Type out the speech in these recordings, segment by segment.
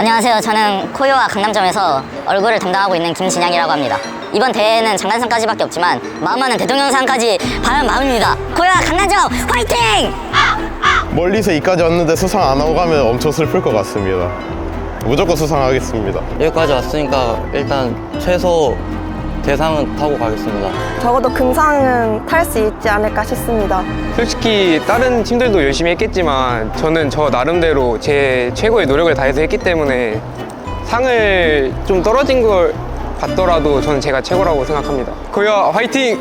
안녕하세요. 저는 코요와 강남점에서 얼굴을 담당하고 있는 김진양이라고 합니다. 이번 대회는 장난상까지밖에 없지만 마음만은 대통령상까지 바라는 마음입니다. 코요와 강남점 화이팅! 멀리서 이까지 왔는데 수상 안 하고 가면 엄청 슬플 것 같습니다. 무조건 수상하겠습니다. 여기까지 왔으니까 일단 최소 대상은 타고 가겠습니다. 적어도 금상은 탈 수 있지 않을까 싶습니다. 솔직히 다른 팀들도 열심히 했겠지만 저는 저 나름대로 제 최고의 노력을 다해서 했기 때문에 상을 좀 떨어진 걸 받더라도 저는 제가 최고라고 생각합니다. 고야 화이팅!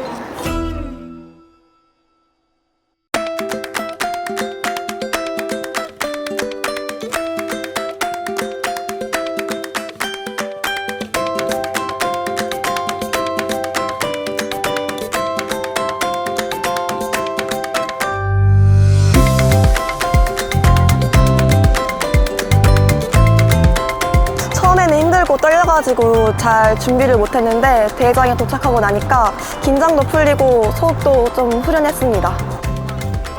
힘들고 떨려가지고 잘 준비를 못했는데 대회장에 도착하고 나니까 긴장도 풀리고 속도 좀 후련했습니다.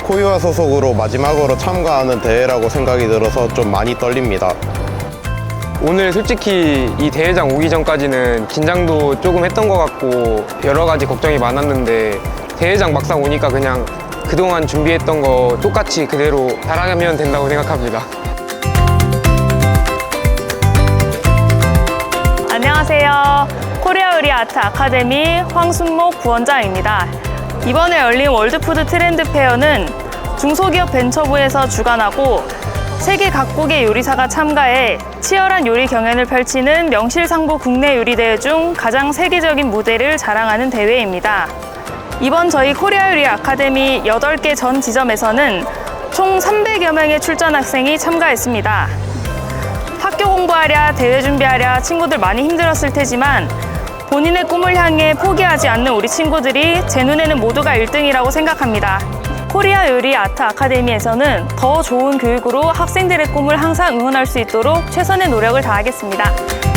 코요아 소속으로 마지막으로 참가하는 대회라고 생각이 들어서 좀 많이 떨립니다. 오늘 솔직히 이 대회장 오기 전까지는 긴장도 조금 했던 것 같고 여러 가지 걱정이 많았는데 대회장 막상 오니까 그냥 그동안 준비했던 거 똑같이 그대로 잘하면 된다고 생각합니다. 안녕하세요. 코리아 요리 아트 아카데미 황순목 부원장입니다. 이번에 열린 월드푸드 트렌드 페어는 중소기업 벤처부에서 주관하고 세계 각국의 요리사가 참가해 치열한 요리 경연을 펼치는 명실상부 국내 요리 대회 중 가장 세계적인 무대를 자랑하는 대회입니다. 이번 저희 코리아 요리 아카데미 8개 전 지점에서는 총 300여 명의 출전 학생이 참가했습니다. 공부하랴, 대회 준비하랴 친구들 많이 힘들었을 테지만 본인의 꿈을 향해 포기하지 않는 우리 친구들이 제 눈에는 모두가 1등이라고 생각합니다. 코리아 요리 아트 아카데미에서는 더 좋은 교육으로 학생들의 꿈을 항상 응원할 수 있도록 최선의 노력을 다하겠습니다.